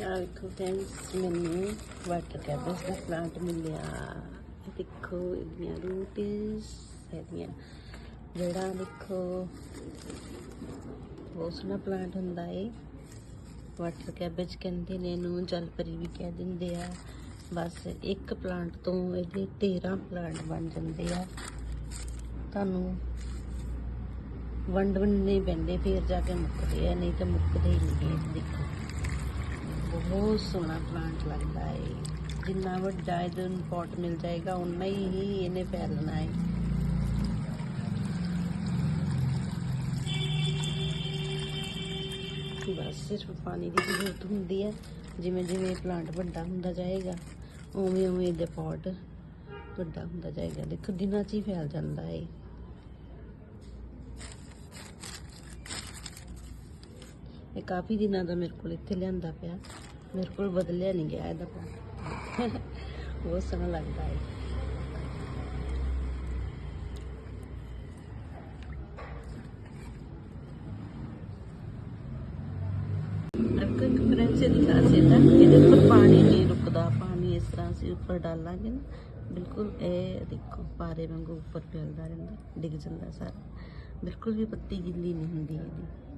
ਆ ਵੇਖੋ ਫਰੈਂਡਸ ਮੈਨੂੰ ਵਾਟਰ ਕੈਬੇਜ ਦਾ ਪਲਾਂਟ ਮਿਲਿਆ। ਦੇਖੋ ਇਹਦੀਆਂ ਰੂਟਸ ਇਹਦੀਆਂ ਜਿਹੜਾ ਦੇਖੋ। ਬਹੁਤ ਸੋਹਣਾ ਪਲਾਂਟ ਹੁੰਦਾ ਏ ਵਾਟਰ ਕੈਬੇਜ ਕਹਿੰਦੇ ਨੇ ਇਹਨੂੰ ਜਲਪਰੀ ਵੀ ਕਹਿ ਦਿੰਦੇ ਆ। ਬਸ ਇੱਕ ਪਲਾਂਟ ਤੋਂ ਇਹਦੇ 13 ਪਲਾਂਟ ਬਣ ਜਾਂਦੇ ਆ। ਤੁਹਾਨੂੰ ਵੰਡ ਵੰਡਣੇ ਪੈਂਦੇ, ਫਿਰ ਜਾ ਕੇ ਮੁੱਕਦੇ ਆ, ਨਹੀਂ ਤਾਂ ਮੁੱਕਦੇ ਹੀ ਨਹੀਂ ਦੇਖੋ। ਬਹੁਤ ਸੋਹਣਾ ਪਲਾਂਟ ਲੱਗਦਾ ਹੈ ਜਿੰਨਾ ਵੱਡਾ ਇਹਦੇ ਨੂੰ ਪੋਟ ਮਿਲ ਜਾਏਗਾ ਉਨਾ ਹੀ ਇਹਨੇ ਫੈਲਣਾ ਹੈ ਬਸ ਸਿਰਫ ਪਾਣੀ ਦੀ ਜ਼ਰੂਰਤ ਹੁੰਦੀ ਹੈ ਜਿਵੇਂ ਜਿਵੇਂ ਪਲਾਂਟ ਵੱਡਾ ਹੁੰਦਾ ਜਾਏਗਾ, ਉਵੇਂ ਉਵੇਂ ਇਹਦੇ ਪੋਟ ਵੱਡਾ ਹੁੰਦਾ ਜਾਏਗਾ। ਦੇਖੋ, ਦਿਨਾਂ 'ਚ ਹੀ ਫੈਲ ਜਾਂਦਾ ਹੈ ਇਹ ਕਾਫੀ ਦਿਨਾਂ ਦਾ ਮੇਰੇ ਕੋਲ ਇੱਥੇ ਲਿਆਂਦਾ ਪਿਆ। ਮੇਰੇ ਕੋਲ ਬਦਲਿਆ ਨਹੀਂ ਗਿਆ ਇਹਦਾ ਪਲਾਂਟ ਬਹੁਤ ਸੋਹਣਾ ਲੱਗਦਾ ਹੈ। ਅਰਕਾ ਕਮਰੈਂਸੇ ਦੀ ਖਾਸੀਅਤ ਹੈ ਇਹਦੇ ਉੱਪਰ ਪਾਣੀ ਨਹੀਂ ਰੁਕਦਾ। ਪਾਣੀ ਇਸ ਤਰ੍ਹਾਂ ਅਸੀਂ ਉੱਪਰ ਡਾਲਾਂਗੇ ਨਾ, ਬਿਲਕੁਲ ਇਹ ਦੇਖੋ, ਪਾਰੇ ਵਾਂਗੂ ਉੱਪਰ ਫੈਲਦਾ ਰਹਿੰਦਾ, ਡਿੱਗ ਜਾਂਦਾ ਸਾਰਾ। ਬਿਲਕੁਲ ਵੀ ਪੱਤੀ ਗਿੱਲੀ ਨਹੀਂ ਹੁੰਦੀ ਇਹਦੀ।